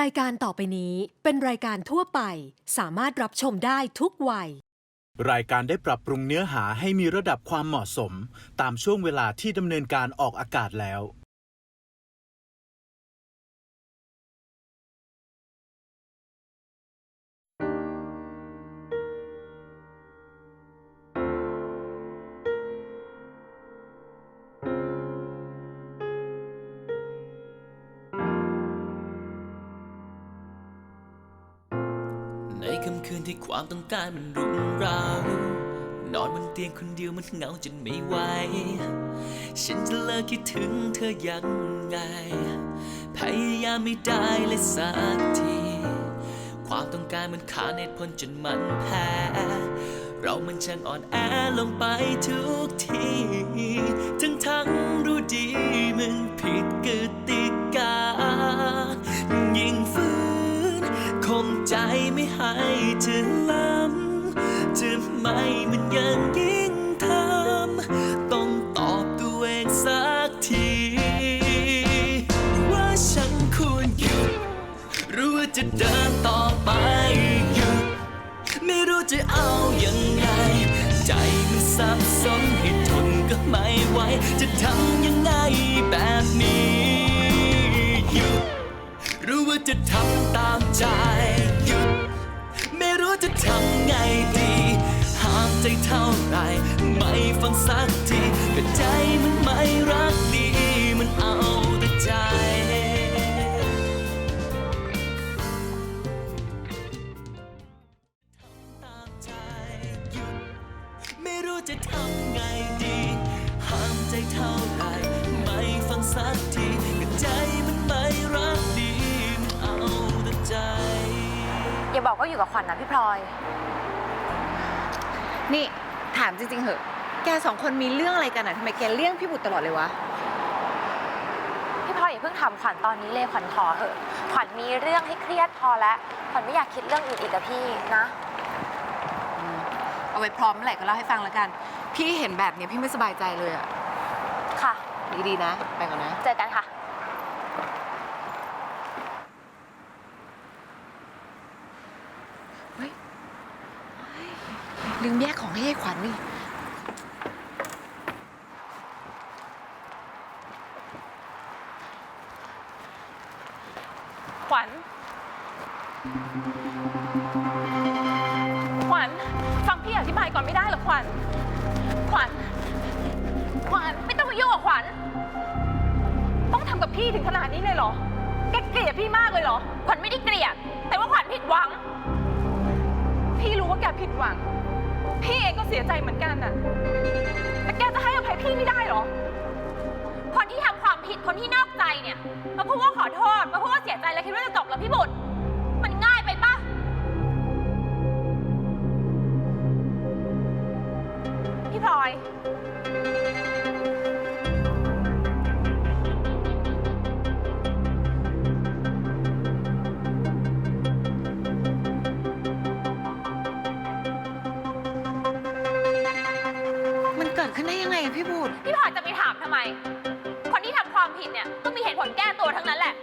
รายการต่อไปนี้เป็นรายการทั่วไป สามารถรับชมได้ทุกวัย รายการได้ปรับปรุงเนื้อหาให้มีระดับความเหมาะสม ตามช่วงเวลาที่ดำเนินการออกอากาศแล้ว ในค่ำคืนที่ความต้องการมันรุมเรา นอนบนเตียงคนเดียวมันเหงาจนไม่ไหว ฉันจะเลิกคิดถึงเธอยังไง พยายามไม่ได้เลยสักที ความต้องการมันขาดเหตุผลจนมันแพ้ เรามันช่างอ่อนแอลงไปทุกที ทั้งทั้งๆรู้ดีมันผิดกติ ใจไม่ให้เธอล้ำจะไม่มันยังยิ่งทำต้องตอบตัวเองสักที ว่าฉันควรหยุดหรือว่าจะเดินต่อไปหยุดไม่รู้จะเอายังไง ใจมันสับสนให้ทนก็ไม่ไหวจะทำยังไงแบบนี้ จะทำตามใจหยุดไม่รู้จะทำไงดี ห้ามใจเท่าไร ไม่ฟังสัก กว่าอยู่กับขวัญนะพี่พลอย นี่ถามจริงๆเหอะ แกสองคนมีเรื่องอะไรกันอะทำไมแกเลี่ยงพี่บุตรตลอดเลยวะ พี่พลอยอย่าเพิ่งถามขวัญตอนนี้เลยขวัญขอเถอะ ขวัญมีเรื่องให้เครียดพอแล้วขวัญไม่อยากคิดเรื่องอื่นอีกอะพี่นะ เอาไว้พร้อมเมื่อไหร่ก็เล่าให้ฟังแล้วกัน พี่เห็นแบบเนี้ยพี่ไม่สบายใจเลยอะค่ะ ดีๆนะ ไปก่อนนะ เจอกันค่ะ เฮ้ยเฮ้ย ลืมแยกของให้ยายขวัญนี่ ขวัญ ขวัญ ฟังพี่อธิบายก่อนไม่ได้เหรอขวัญ ขวัญ ขวัญ ไม่ต้องมายุ่งกับขวัญ ต้องทำกับพี่ถึงขนาดนี้เลยเหรอ แกเกลียดพี่มากเลยเหรอ ขวัญไม่ได้เกลียด แต่ว่าขวัญผิดหวัง พี่รู้ว่าแกผิดหวัง พี่เองก็เสียใจเหมือนกันน่ะ แต่แกจะให้อภัยพี่ไม่ได้เหรอ คนที่ทำความผิดคนที่นอกใจเนี่ย มาพูดว่าขอโทษ มาพูดว่าเสียใจแล้วคิดว่าจะจบแล้วพี่บุตร มันง่ายไปปะพี่พลอย คนที่ทำความผิดเนี่ยต้องมีเหตุผลแก้ตัวทั้งนั้นแหละ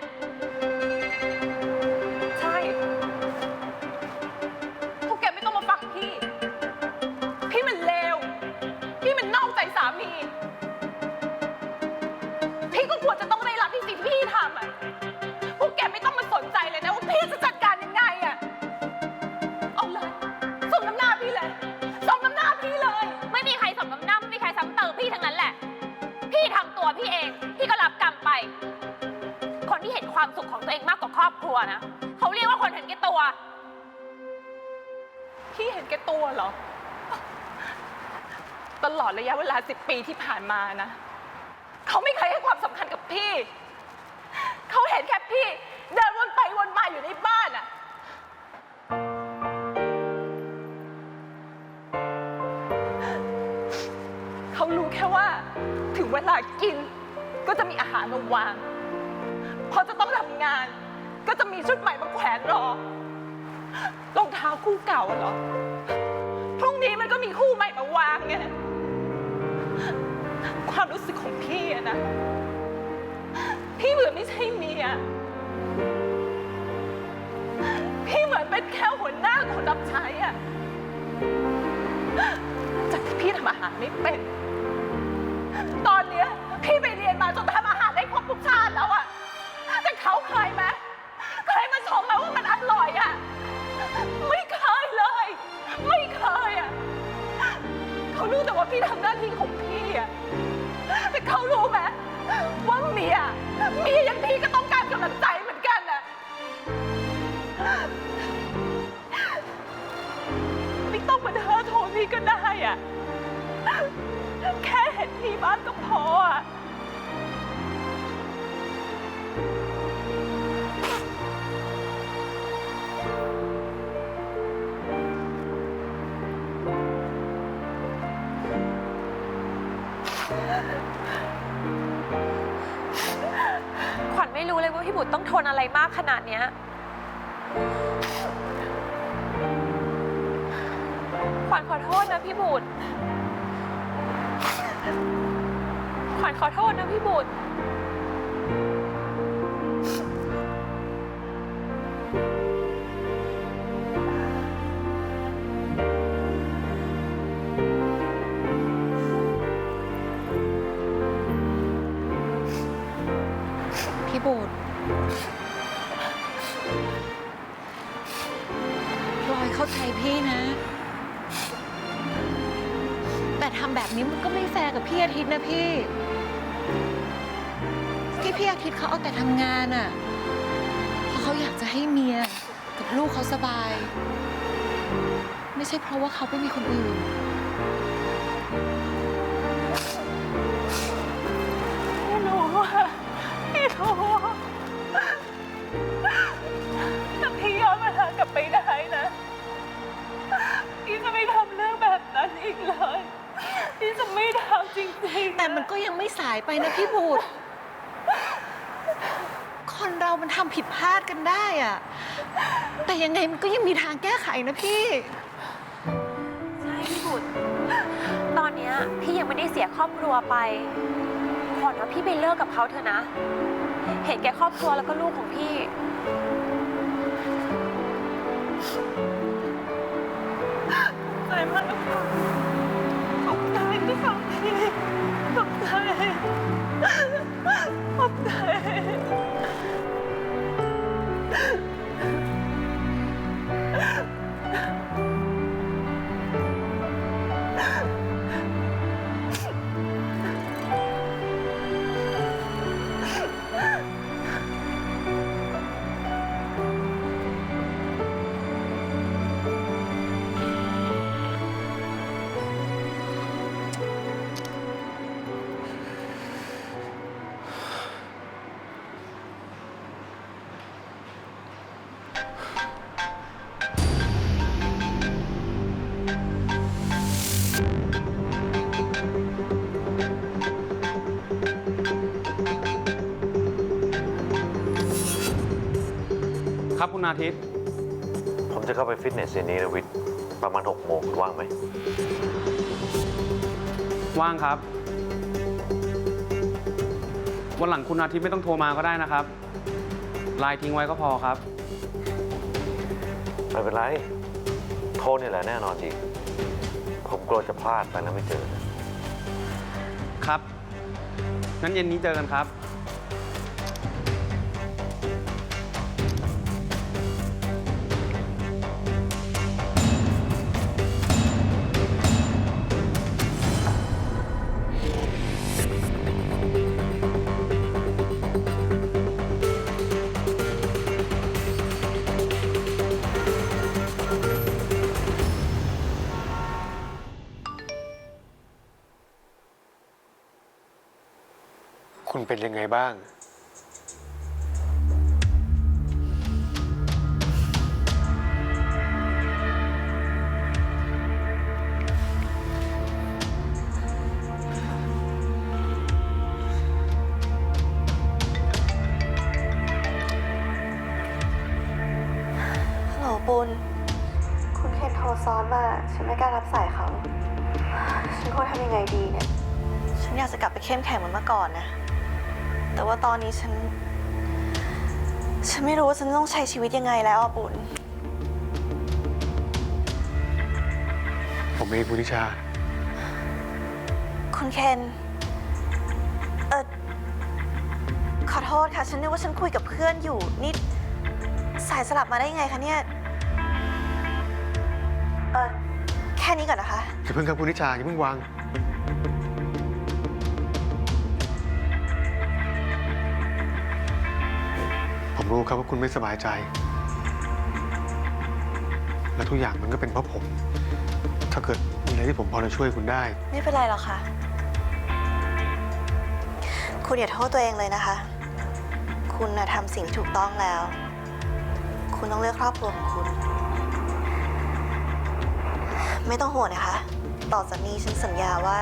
นะเขาเรียกว่าคนเห็นแก่ตัว พี่เห็นแก่ตัวเหรอ ตลอดระยะเวลาสิบปีที่ผ่านมานะ เขาไม่เคยให้ความสำคัญกับพี่ เขาเห็นแค่พี่ เดินวนไปวนมาอยู่ในบ้านอะเขารู้แค่ว่า ถึงเวลากินก็จะมีอาหารมาวาง ก็จะมีชุดใหม่มาแขวนรอรองเท้าคู่เก่าอะเหรอพรุ่งนี้มันก็มีคู่ใหม่มาวางไงความรู้สึกของพี่อะนะพี่เบื่อไม่ใช่เมียพี่เป็นแค่หัวหน้าคนรับใช้อะจากที่พี่ทำอาหารไม่เป็น ตอนเนี้ยพี่ไปเรียนมาจนทำอาหารได้ครบทุกชาติแล้วอะ พี่ทำหน้าที่ของพี่อะแต่เขารู้ไหมว่าเมียเมียอย่างพี่ก็ต้องการกำลังใจเหมือนกันนะไม่ต้องมาเธอโทรพี่ก็ได้อะแค่เห็นพี่บ้านก็พออะ บุตรต้องทนอะไรมากขนาดเนี้ย ขวัญขอโทษนะพี่บุตร ขวัญขอโทษนะพี่บุตร อยเข้าใจพี่นะ แต่ทำแบบนี้มันก็ไม่แฟร์กับพี่อาทิตย์นะพี่ ที่พี่อาทิตย์เขาเอาแต่ทำงานอะเพราะเขาอยากจะให้เมียกับลูกเขาสบาย ไม่ใช่เพราะว่าเขาไม่มีคนอื่นพี่รู้ว่าพี่รู้ว่ แต่มันก็ยังไม่สายไปนะพี่บูดคนเรามันทำผิดพลาดกันได้อะแต่ยังไงมันก็ยังมีทางแก้ไขนะพี่ ใช่พี่บุตรตอนเนี้ยพี่ยังไม่ได้เสียครอบครัวไป ขอนะพี่ไปเลิกกับเขาเถอะนะ เห็นแก่ครอบครัวแล้วก็ลูกของพี่ ข ครับคุณอาทิตย์ ผมจะเข้าไปฟิตเนสเย็นนี้นะวิทย์ประมาณ6โมงคุณว่างไหม ว่างครับ วันหลังคุณอาทิตย์ไม่ต้องโทรมาก็ได้นะครับ ไลน์ทิ้งไว้ก็พอครับ ไม่เป็นไร โทษนี่แหละแน่นอนดีผมกลัวจะพลาดไปแล้วไม่เจอนะครับ งั้นเย็นนี้เจอกันครับ คุณเป็นยังไงบ้าง ฮัลโหลปุณคุณเคนโทรซ้อนมาฉันไม่กล้ารับสายเขา ฉันควรทำยังไงดีเนี่ย ฉันอยากจะกลับไปเข้มแข็งเหมือนเมื่อก่อนนะ แต่ว่าตอนนี้ฉัน ฉันไม่รู้ว่าฉันต้องใช้ชีวิตยังไงแล้วอะปุณผมเองคุณนิชา คุณเคน เออขอโทษค่ะ ฉันนึกว่าฉันคุยกับเพื่อนอยู่ นี่ สายสลับมาได้ยังไงคะเนี่ย เออแค่นี้ก่อนนะคะ อย่าเพิ่งครับคุณนิชาอย่าเพิ่งวาง ผมรู้ครับว่าคุณไม่สบายใจ และทุกอย่างมันก็เป็นเพราะผม ถ้าเกิดมีอะไรที่ผมพอจะช่วยคุณได้ ไม่เป็นไรหรอกค่ะ คุณอย่าโทษตัวเองเลยนะคะ คุณนะทำสิ่งที่ถูกต้องแล้ว คุณต้องเลือกครอบครัวของคุณ ไม่ต้องห่วงนะคะ ต่อจากนี้ฉันสัญญาว่า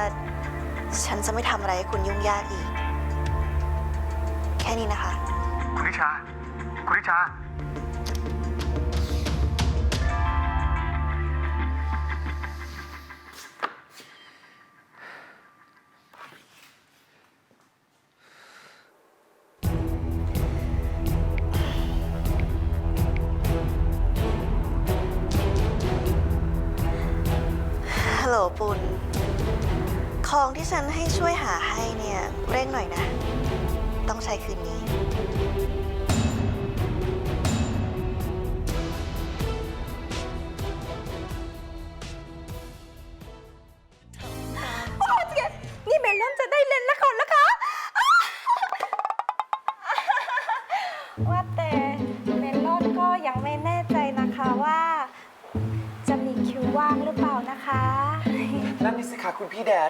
ฉันจะไม่ทำอะไรให้คุณยุ่งยากอีก แค่นี้นะคะ คุณนิชา คุณนิชา ฮัลโหลปุณของที่ฉันให้ช่วยหาให้เนี่ย เร่งหน่อยนะ ต้องใช้คืนนี้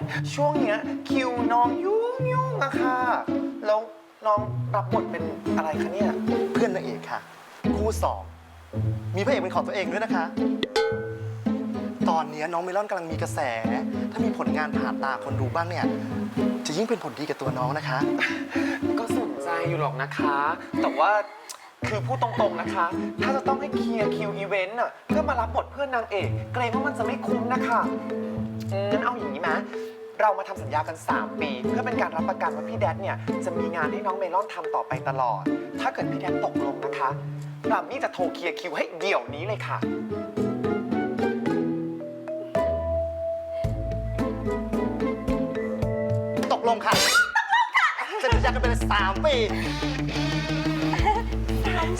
ดดช่วงเนี้ยคิวน้องยุ่งยุ่งอะค่ะ แล้วน้องรับบทเป็นอะไรคะเนี่ย เพื่อนนางเอกค่ะ คู่สอง มีพระเอกเป็นของตัวเองด้วยนะคะ ตอนนี้น้องเมลอนกำลังมีกระแส ถ้ามีผลงานผ่านตาคนดูบ้างเนี่ย จะยิ่งเป็นผลดีกับตัวน้องนะคะ ก็สนใจอยู่หรอกนะคะ แต่ว่าคือพูดตรงๆนะคะ ถ้าจะต้องให้เคลียร์คิวอีเวนต์อะเพื่อมารับบทเพื่อนนางเอก เกรงว่ามันจะไม่คุ้มนะคะ งั้นเอาอย่างนี้ไหมเรามาทำสัญญากัน 3 ปี เพื่อเป็นการรับประกันว่าพี่แดดเนี่ยจะมีงานให้น้องเมลอนทำต่อไปตลอด ถ้าเกิดพี่แดดตกลงนะคะปรามมี่จะโทรเคลียร์คิวให้เดี๋ยวนี้เลยค่ะ ตกลงค่ะจะสัญญากันไปเลยสามปี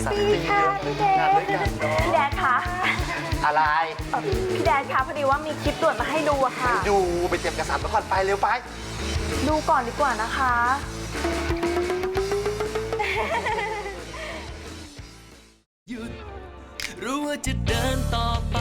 สามปีค่ะพี่แดงด้วยกันเนาะพี่แดนคะ อะไรเอ่อพี่แดนคะพอดีว่ามีคลิปด่วนมาให้ดูอะค่ะ ดูไปเตรียมเอกสารมาก่อนไปเร็วไป ดูก่อนดีกว่านะคะ หยุดรู้ว่าจะเดินต่อไป